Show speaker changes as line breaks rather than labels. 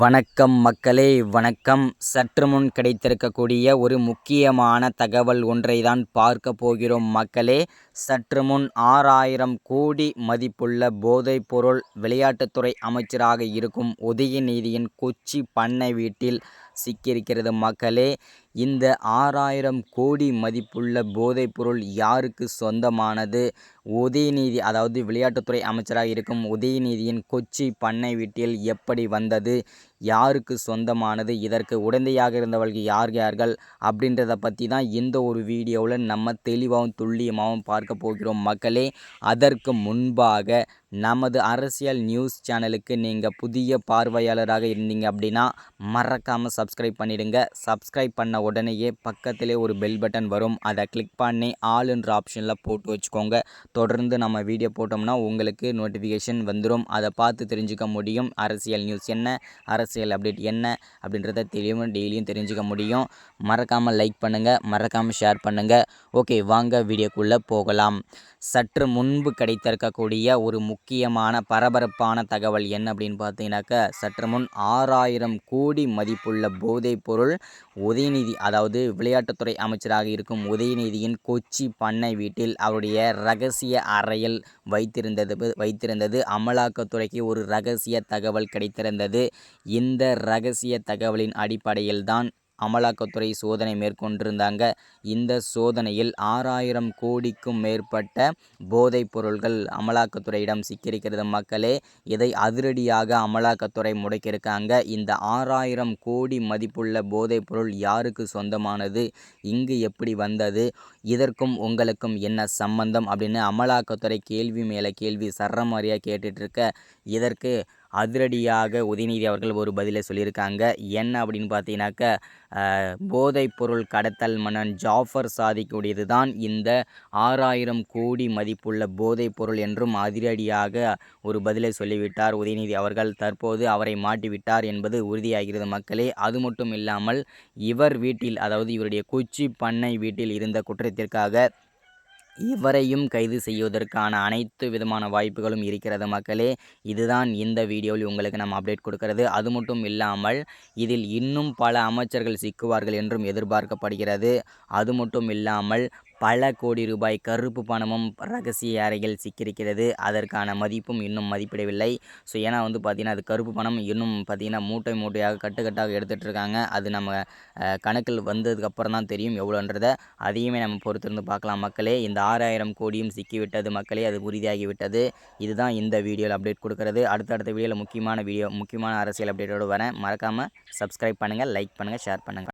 வணக்கம் மக்களே வணக்கம். சற்று முன் கிடைத்திருக்கக்கூடிய ஒரு முக்கியமான தகவல் ஒன்றை தான் பார்க்க போகிறோம் மக்களே. சற்று முன் ஆறாயிரம் கோடி மதிப்புள்ள போதைப்பொருள் விளையாட்டுத்துறை அமைச்சராக இருக்கும் உதயநிதியின் கொச்சி பண்ணை வீட்டில் சிக்கியிருக்கிறது. மக்களே இந்த ஆறாயிரம் கோடி மதிப்புள்ள போதைப்பொருள் யாருக்கு சொந்தமானது? உதயநிதி அதாவது விளையாட்டுத்துறை அமைச்சராக இருக்கும் உதயநிதியின் கொச்சி பண்ணை வீட்டில் எப்படி வந்தது? யாருக்கு சொந்தமானது? இதற்கு உடந்தையாக இருந்தவர்கள் யார் யார்கள்? அப்படின்றத பற்றி தான் இந்த ஒரு வீடியோவில் நம்ம தெளிவாகவும் துல்லியமாகவும் பார்க்க போகிறோம். மக்களே அதற்கு முன்பாக நமது அரசியல் நியூஸ் சேனலுக்கு நீங்கள் புதிய பார்வையாளராக இருந்தீங்க அப்படின்னா மறக்காமல் சப்ஸ்கிரைப் பண்ணிவிடுங்க சப்ஸ்கிரைப் பண்ண உடனேயே பக்கத்திலே ஒரு பெல் பட்டன் வரும். அதை கிளிக் பண்ணி ஆளுன்ற ஆப்ஷனில் போட்டு வச்சுக்கோங்க. தொடர்ந்து நம்ம வீடியோ போட்டோம்னா உங்களுக்கு நோட்டிஃபிகேஷன் வந்துடும் அதை பார்த்து தெரிஞ்சுக்க முடியும். அரசியல் நியூஸ் என்ன அரசியல் அப்டேட் என்ன அப்படின்றத தெளிவும் டெய்லியும் தெரிஞ்சுக்க முடியும். மறக்காமல் லைக் பண்ணுங்கள் மறக்காமல் ஷேர் பண்ணுங்கள் ஓகே வாங்க வீடியோக்குள்ளே போகலாம். சற்று முன்பு கிடைத்திருக்கக்கூடிய ஒரு முக்கியமான பரபரப்பான தகவல் என்ன அப்படின்னு பார்த்தீங்கன்னாக்க சற்று முன் ஆறாயிரம் கோடி மதிப்புள்ள போதைப் பொருள் உதயநிதி அதாவது விளையாட்டுத்துறை அமைச்சராக இருக்கும் உதயநிதியின் கொச்சி பண்ணை வீட்டில் அவருடைய ரகசிய அறையில் வைத்திருந்தது வைத்திருந்தது. அமலாக்கத்துறைக்கு ஒரு ரகசிய தகவல் கிடைத்திருந்தது. இந்த ரகசிய தகவலின் அடிப்படையில் தான் அமலாக்கத்துறை சோதனை மேற்கொண்டிருந்தாங்க. இந்த சோதனையில் ஆறாயிரம் கோடிக்கும் மேற்பட்ட போதைப் பொருள்கள் அமலாக்கத்துறையிடம் சிக்கியிருக்கிறது மக்களே. இதை அதிரடியாக அமலாக்கத்துறை முடக்கியிருக்காங்க. இந்த ஆறாயிரம் கோடி மதிப்புள்ள போதைப் பொருள் யாருக்கு சொந்தமானது? இங்கு எப்படி வந்தது? இதற்கும் உங்களுக்கும் என்ன சம்பந்தம்? அப்படின்னு அமலாக்கத்துறை கேள்வி மேலே கேள்வி சரமாரியாக கேட்டுட்ருக்க இதற்கு அதிரடியாக உதயநிதி அவர்கள் ஒரு பதிலை சொல்லியிருக்காங்க. என்ன அப்படின்னு பார்த்தீங்கன்னாக்க போதைப் பொருள் கடத்தல் மன்னன் ஜாஃபர் சாதிக்குடையது தான் இந்த ஆறாயிரம் கோடி மதிப்புள்ள போதைப் பொருள் என்றும் அதிரடியாக ஒரு பதிலை சொல்லிவிட்டார் உதயநிதி அவர்கள். தற்போது அவரை மாட்டிவிட்டார் என்பது உறுதியாகிறது மக்களே. அது மட்டும் இல்லாமல் இவர் வீட்டில் அதாவது இவருடைய கொச்சி பண்ணை வீட்டில் இருந்த குற்றத்திற்காக இவரையும் கைது செய்வதற்கான அனைத்து விதமான வாய்ப்புகளும் இருக்கிறது மக்களே. இதுதான் இந்த வீடியோவில் உங்களுக்கு நம்ம அப்டேட் கொடுக்கறது. அது மட்டும் இல்லாமல் இதில் இன்னும் பல அமைச்சர்கள் சிக்குவார்கள் என்றும் எதிர்பார்க்கப்படுகிறது. அது மட்டும் இல்லாமல் பல கோடி ரூபாய் கருப்பு பணமும் ரகசிய அறையில் சிக்கியிருக்கிறது. அதற்கான மதிப்பும் இன்னும் மதிப்பிடவில்லை. ஸோ ஏன்னா வந்து பார்த்திங்கன்னா அது கருப்பு பணம் இன்னும் பார்த்திங்கன்னா மூட்டை மூட்டையாக கட்டுக்கட்டாக எடுத்துகிட்டு இருக்காங்க அது நம்ம கணக்கில் வந்ததுக்கப்புறம் தான் தெரியும் எவ்வளோன்றதை. அதையுமே நம்ம பொறுத்திருந்து பார்க்கலாம் மக்களே. இந்த ஆறாயிரம் கோடியும் சிக்கிவிட்டது மக்களே. அது உறுதியாகிவிட்டது. இதுதான் இந்த வீடியோவில் அப்டேட் கொடுக்கறது. அடுத்தடுத்த வீடியோவில் முக்கியமான வீடியோ முக்கியமான அரசியல் அப்டேட்டோடு வரேன். மறக்காமல் சப்ஸ்கிரைப் பண்ணுங்கள் லைக் பண்ணுங்கள் ஷேர் பண்ணுங்கள்